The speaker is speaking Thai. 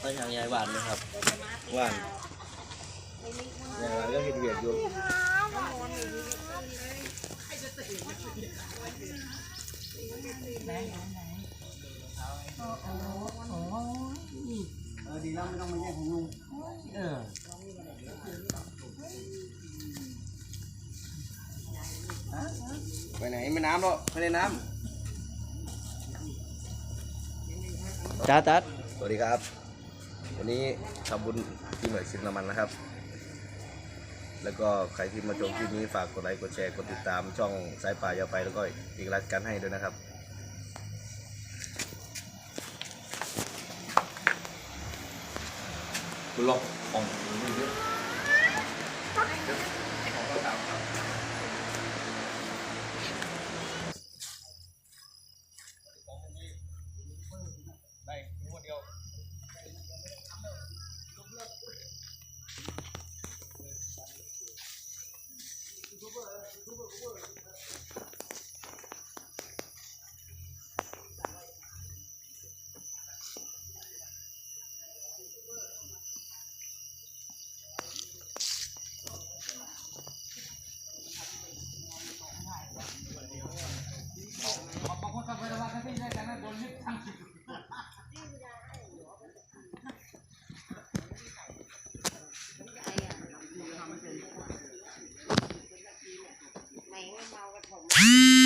ไปทางยายหวานไหมครับหวานยายหวานก็เห็นเวียดอยู่เออดีแล้วไม่ต้องมาแย่งของลุงเออไปไหนไม่น้ำหรอกไม่ได้น้ จ้าจัดำสวัสดีครับ วันนี้ทำบุญที่หน่วยสินน้ำมันนะครับ แล้วก็ใครที่มาชมคลิปนี้ฝากกดไลค์กดแชร์กดติดตามช่องสายป่ายาวไปแล้วก็อีกรายการให้ด้วยนะครับ คุณลองของ Yeah.